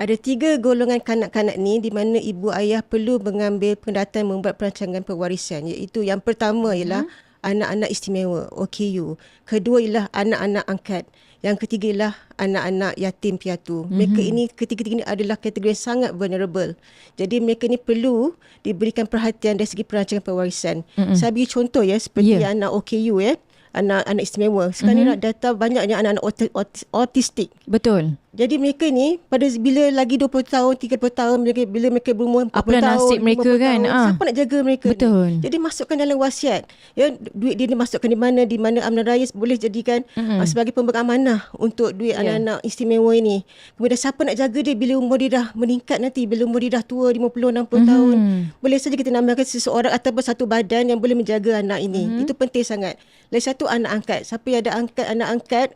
Ada tiga golongan kanak-kanak ni di mana ibu ayah perlu mengambil pendataan membuat perancangan pewarisan iaitu yang pertama ialah hmm. anak-anak istimewa OKU. Kedua ialah anak-anak angkat. Yang ketiga ialah anak-anak yatim piatu. Mm-hmm. Mereka ini ketiga-tiga ini adalah kategori yang sangat vulnerable. Jadi mereka ini perlu diberikan perhatian dari segi perancangan pewarisan. Mm-hmm. Saya bagi contoh ya seperti yeah. anak OKU ya anak-anak istimewa. Sekarang mm-hmm. ni data banyaknya anak-anak autistik. Betul. Jadi mereka ni pada bila lagi 20 tahun, 30 tahun mereka bila mereka berumur 40 Apa tahun, nasib mereka kan? Tahun, ah. Siapa nak jaga mereka Betul. ni? Jadi masukkan dalam wasiat. Ya duit dia dimasukkan di mana di mana amanah raya boleh jadikan mm-hmm. uh, sebagai pemberian amanah untuk duit yeah. anak-anak istimewa ini. Kemudian siapa nak jaga dia bila umur dia dah meningkat nanti, bila umur dia dah tua 50 60 mm-hmm. tahun. Boleh saja kita namakan seseorang ataupun satu badan yang boleh menjaga anak ini. Mm-hmm. Itu penting sangat. Lagi satu anak angkat. Siapa yang ada angkat anak angkat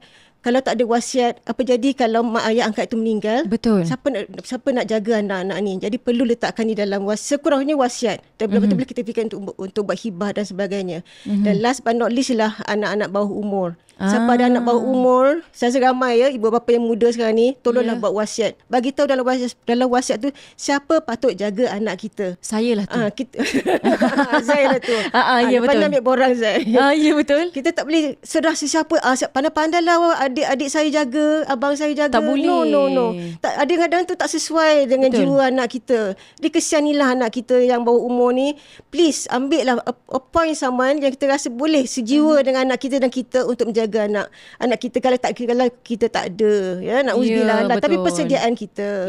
kalau tak ada wasiat apa jadi kalau mak ayah angkat itu meninggal? Betul. Siapa nak siapa nak jaga anak-anak ni? Jadi perlu letakkan di dalam wasiat sekurangnya wasiat. Dan mm-hmm. betul-betul kita fikir untuk untuk buat hibah dan sebagainya. Mm-hmm. dan last but not least lah anak-anak bawah umur Siapa ada anak bawah umur, saya rasa ramai ya ibu bapa yang muda sekarang ni, tolonglah yeah. buat wasiat. Bagi tahu dalam wasiat dalam wasiat tu siapa patut jaga anak kita. Saya lah tu. Ah, kita, saya lah tu. Ah, ah, ya betul. Pandai ambil borang saya. Ah, ya betul. Kita tak boleh serah sesiapa. Ah, pandai-pandai lah adik-adik saya jaga, abang saya jaga. Tak boleh. No, no, no. Tak, ada kadang tu tak sesuai dengan betul. jiwa anak kita. Dia kesianilah anak kita yang bawah umur ni. Please ambil lah appoint someone yang kita rasa boleh sejiwa hmm. dengan anak kita dan kita untuk menjaga jaga anak anak kita. Kalau tak kalau kita tak ada ya nak ujilah yeah, tapi persediaan kita